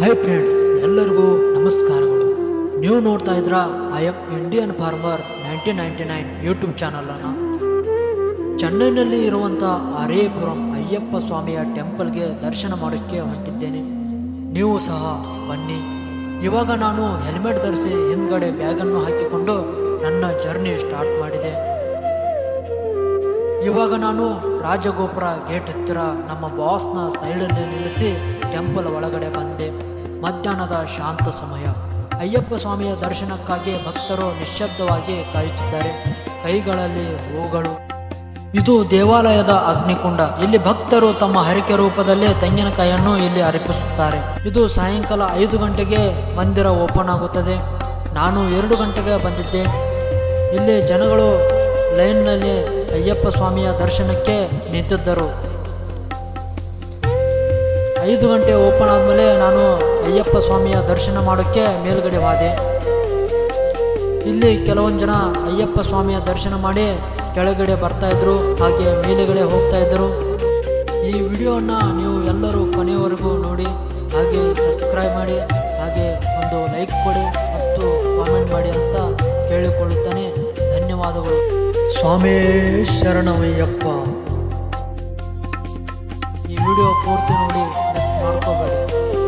Hi friends ಎಲ್ಲರಿಗೂ ನಮಸ್ಕಾರಗಳು. ನೀವು ನೋಡ್ತಾ ಇದ್ರ I am Indian farmer nineteen ninety nine YouTube ಚಾನಲನ್ನು ಚೆನ್ನೈನಲ್ಲಿ ಇರುವಂಥ ಅರೇಪುರಂ ಅಯ್ಯಪ್ಪ ಸ್ವಾಮಿಯ ಟೆಂಪಲ್ಗೆ ದರ್ಶನ ಮಾಡೋಕ್ಕೆ ಹೊಂಟಿದ್ದೇನೆ. ನೀವು ಸಹ ಬನ್ನಿ. ಇವಾಗ ನಾನು ಹೆಲ್ಮೆಟ್ ಧರಿಸಿ ಹಿಂದ್ಗಡೆ ಬ್ಯಾಗನ್ನು ಹಾಕಿಕೊಂಡು ನನ್ನ ಜರ್ನಿ ಸ್ಟಾರ್ಟ್ ಮಾಡಿದೆ. ಇವಾಗ ನಾನು ರಾಜಗೋಪುರ ಗೇಟ್ ಹತ್ತಿರ ನಮ್ಮ ಬಾಸ್ನ ಸೈಡಲ್ಲಿ ನಿಲ್ಲಿಸಿ ಟೆಂಪಲ್ ಒಳಗಡೆ ಬಂದೆ. ಮಧ್ಯಾಹ್ನದ ಶಾಂತ ಸಮಯ. ಅಯ್ಯಪ್ಪ ಸ್ವಾಮಿಯ ದರ್ಶನಕ್ಕಾಗಿ ಭಕ್ತರು ನಿಶ್ಶಬ್ದವಾಗಿ ಕಾಯುತ್ತಿದ್ದಾರೆ. ಕೈಗಳಲ್ಲಿ ಹೂಗಳು. ಇದು ದೇವಾಲಯದ ಅಗ್ನಿಕುಂಡ. ಇಲ್ಲಿ ಭಕ್ತರು ತಮ್ಮ ಹರಿಕೆ ರೂಪದಲ್ಲಿ ತೆಂಗಿನಕಾಯಿಯನ್ನು ಇಲ್ಲಿ ಅರ್ಪಿಸುತ್ತಾರೆ. ಇದು ಸಾಯಂಕಾಲ ಐದು ಗಂಟೆಗೆ ಮಂದಿರ ಓಪನ್ ಆಗುತ್ತದೆ. ನಾನು ಎರಡು ಗಂಟೆಗೆ ಬಂದಿದ್ದೆ. ಇಲ್ಲಿ ಜನಗಳು ಲೈನ್ನಲ್ಲಿ ಅಯ್ಯಪ್ಪ ಸ್ವಾಮಿಯ ದರ್ಶನಕ್ಕೆ ನಿಂತಿದ್ದರು. ಐದು ಗಂಟೆ ಓಪನ್ ಆದಮೇಲೆ ನಾನು ಅಯ್ಯಪ್ಪ ಸ್ವಾಮಿಯ ದರ್ಶನ ಮಾಡೋಕ್ಕೆ ಮೇಲುಗಡೆ ಹೋದೆ ಇಲ್ಲಿ ಕೆಲವೊಂದು ಜನ ಅಯ್ಯಪ್ಪ ಸ್ವಾಮಿಯ ದರ್ಶನ ಮಾಡಿ ಕೆಳಗಡೆ ಬರ್ತಾಯಿದ್ರು ಹಾಗೆ ಮೇಲುಗಡೆ ಹೋಗ್ತಾ ಇದ್ದರು. ಈ ವಿಡಿಯೋವನ್ನು ನೀವು ಎಲ್ಲರೂ ಕೊನೆಯವರೆಗೂ ನೋಡಿ, ಹಾಗೆ ಸಬ್ಸ್ಕ್ರೈಬ್ ಮಾಡಿ, ಹಾಗೆ ಒಂದು ಲೈಕ್ ಕೊಡಿ ಮತ್ತು ಕಾಮೆಂಟ್ ಮಾಡಿ ಅಂತ ಹೇಳಿಕೊಳ್ಳುತ್ತಾನೆ ಧನ್ಯವಾದಗಳು. ಸ್ವಾಮಿ ಶರಣವಯ್ಯಪ್ಪ. ಈ ವಿಡಿಯೋ ಪೂರ್ತಿ ನೋಡಿ ಮಿಸ್ ಮಾಡ್ಕೋಬೇಡಿ.